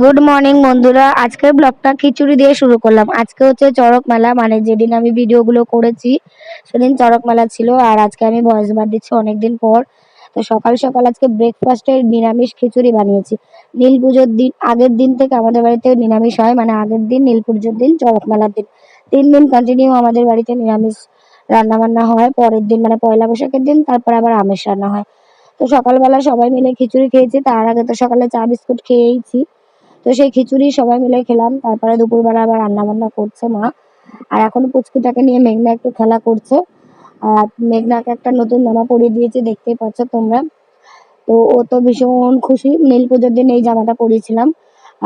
Good morning বন্ধুরা। আজকের ব্লগটা খিচুড়ি দিয়ে শুরু করলাম। আজকে হচ্ছে চড়ক মেলা মানে যেদিন আমি ভিডিওগুলো করেছি, সেদিন চড়ক মেলা ছিল, আর আজকে আমি ভয়েস বার দিচ্ছি অনেকদিন পর। তো সকাল সকাল আজকে ব্রেকফাস্টে নিরামিষ খিচুড়ি বানিয়েছি। নীল পুজোর দিন, আগের দিন থেকে আমাদের বাড়িতে নিরামিষ হয় মানে আগের দিন নীল পুজোর দিন চড়ক মেলার দিন। তিন দিন কন্টিনিউ আমাদের বাড়িতে নিরামিষ রান্না বান্না হয়, পরের দিন মানে পয়লা বৈশাখের দিন, তারপর আবার আমিষ রান্না হয়। তো সকালবেলা সবাই মিলে খিচুড়ি খেয়েছি, তার আগে তো সকালে চা, বিস্কুট খেয়েইছি। তো সেই খিচুড়ি সবাই মিলে খেলাম। তারপরে দুপুরবেলা আবার রান্না বান্না করছে মা। আর এখন পুচকিটাকে নিয়ে মেঘনা একটু খেলা করছে। আর মেঘনাকে একটা নতুন জামা পরিয়ে দিয়েছি দেখতেই পাচ্ছ তোমরা। তো ও তো ভীষণ খুশি। নীল পুজোর দিন এই জামাটা পরিয়েছিলাম।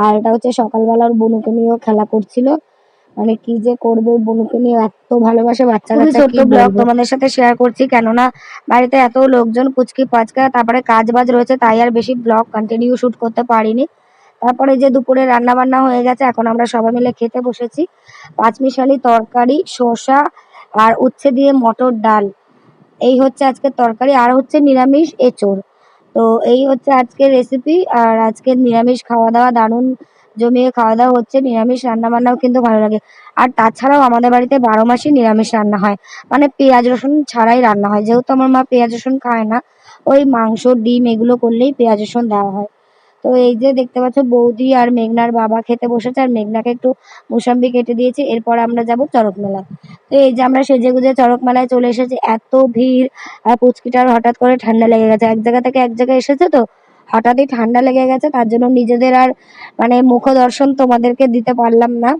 আর এটা হচ্ছে সকালবেলা ওর বনুকে নিয়েও খেলা করছিল। মানে কি যে করবে বনুকে নিয়ে এত ভালোবাসে বাচ্চা কাচ্চা ছোট্ট ব্লগ তোমাদের সাথে শেয়ার করছি। কেননা বাড়িতে এত লোকজন পুচকি পাচকা তারপরে কাজ বাজ রয়েছে তাই আর বেশি ব্লগ কন্টিনিউ শুট করতে পারিনি। তারপরে যে দুপুরে রান্না বান্না হয়ে গেছে, এখন আমরা সবাই মিলে খেতে বসেছি। পাঁচমিশালি তরকারি, শসা আর উচ্ছে দিয়ে মটর ডাল। এই হচ্ছে আজকের তরকারি, আর হচ্ছে নিরামিষ এঁচোড়। তো এই হচ্ছে আজকের রেসিপি আর আজকের নিরামিষ খাওয়া দাওয়া দারুণ জমিয়ে খাওয়া দাওয়া হচ্ছে। নিরামিষ রান্না বান্নাও কিন্তু ভালো লাগে। আর তাছাড়াও আমাদের বাড়িতে বারো মাসই নিরামিষ রান্না হয়। মানে পেঁয়াজ, রসুন ছাড়াই রান্না হয়। যেহেতু আমার মা পেঁয়াজ, রসুন খায় না, ওই মাংস, ডিম এগুলো করলেই পেঁয়াজ, রসুন দেওয়া হয়। তো এই যে দেখতে পাচ্ছ, বৌদি আর মেঘনার বাবা খেতে বসেছে আর মেঘনাকে একটু মুসাম্বি কেটে দিয়েছি, এরপর আমরা যাব চড়ক মেলা তো এই যে আমরা সেজে গুজে চড়ক মেলায় চলে এসেছি, এত ভিড়, আর পুচকিটার হঠাৎ করে ঠান্ডা লেগে গেছে। এক জায়গা থেকে এক জায়গায় এসেছে তো, হঠাৎই ঠান্ডা লেগে গেছে, তার জন্য নিজেদের আর মানে মুখ দর্শন তোমাদেরকে দিতে পারলাম না।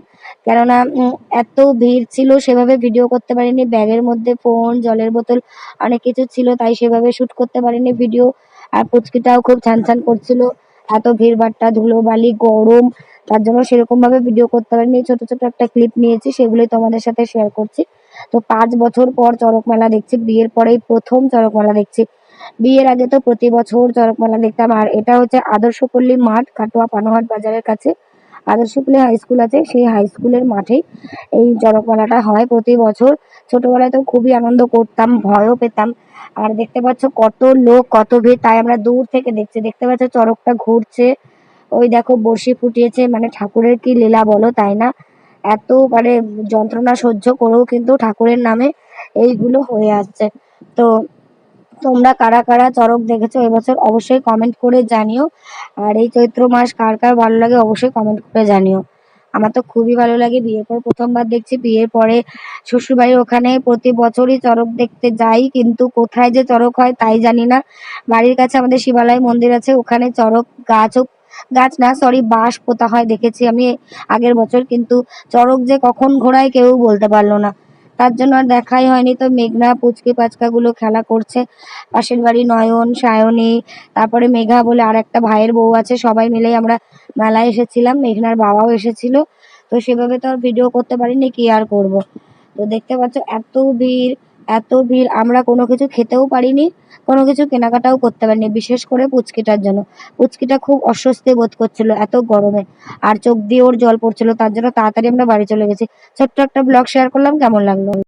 কেননা এত ভিড় ছিল, সেভাবে ভিডিও করতে পারিনি, ব্যাগের মধ্যে ফোন জলের বোতল অনেক কিছু ছিল, তাই সেভাবে শুট করতে পারিনি ভিডিও আর পুচকিটাও খুব ছান ছান করছিল। এত ভিড়ভাট্টা ধুলো বালি গরম, তার জন্য সেরকম ভাবে ভিডিও করতে পারিনি। ছোট ছোট একটা ক্লিপ নিয়েছি, সেগুলোই তোমাদের সাথে শেয়ার করছি। তো পাঁচ বছর পর চড়ক মেলা দেখছি, বিয়ের পরেই প্রথম চরক মেলা দেখছি। বিয়ের আগে তো প্রতি বছর চরক মেলা দেখতাম, আর এটা হচ্ছে আদর্শপল্লী মাঠ কাটোয়া পানোহাট বাজারের কাছে। আদর্শপল্লী হাই স্কুল আছে, সেই হাই স্কুলের মাঠেই এই চড়ক মেলাটা হয় প্রতি বছর। ছোটবেলায় তো খুবই আনন্দ করতাম, ভয়ও পেতাম। আর দেখতে পাচ্ছ কত লোক, কত ভিড়, তাই আমরা দূর থেকে দেখছি। দেখতে পাচ্ছ চড়কটা ঘুরছে। ওই দেখো বড়শি ফুটিয়েছে মানে ঠাকুরের কি লীলা বলো, তাই না? এত মানে যন্ত্রণা সহ্য করেও কিন্তু ঠাকুরের নামে এইগুলো হয়ে আসছে। তো তোমরা কারা কারা চড়ক দেখেছ এবছর অবশ্যই কমেন্ট করে জানিও। আর এই চৈত্র মাস কার কার ভালো লাগে অবশ্যই কমেন্ট করে জানিও। আমার তো খুবই ভালো লাগে, বিয়ের পর প্রথমবার দেখছি, বিয়ের পরে শ্বশুরবাড়ির ওখানে প্রতি বছরই চড়ক দেখতে যাই, কিন্তু কোথায় যে চড়ক হয় তাই জানি না। বাড়ির কাছে আমাদের শিবালয় মন্দির আছে, ওখানে চড়ক গাছও, গাছ না সরি বাঁশ পোতা হয়, দেখেছি আমি আগের বছর, কিন্তু চড়ক যে কখন ঘোরায় কেউ বলতে পারল না। তার জন্য আর দেখাই হয়নি। তো মেঘনা পুচকে পাচকাগুলো খেলা করছে। পাশের বাড়ি নয়ন, সায়নী, তারপরে মেঘা বলে আর একটা ভাইয়ের বউ আছে। সবাই মিলেই আমরা মেলায় এসেছিলাম। মেঘনার বাবাও এসেছিল। তো সেভাবে তো আর ভিডিও করতে পারিনি, কি আর করব? তো দেখতে পাচ্ছ, এত ভিড়। এত ভিড়, আমরা কোনো কিছু খেতেও পারিনি, কোনো কিছু কেনাকাটাও করতে পারিনি, বিশেষ করে পুচকিটার জন্য। পুচকিটা খুব অস্বস্তি বোধ করছিল এত গরমে, আর চোখ দিয়ে ওর জল পড়ছিল, তার জন্য তাড়াতাড়ি আমরা বাড়ি চলে গেছি। ছোট্ট একটা ব্লগ শেয়ার করলাম, কেমন লাগল?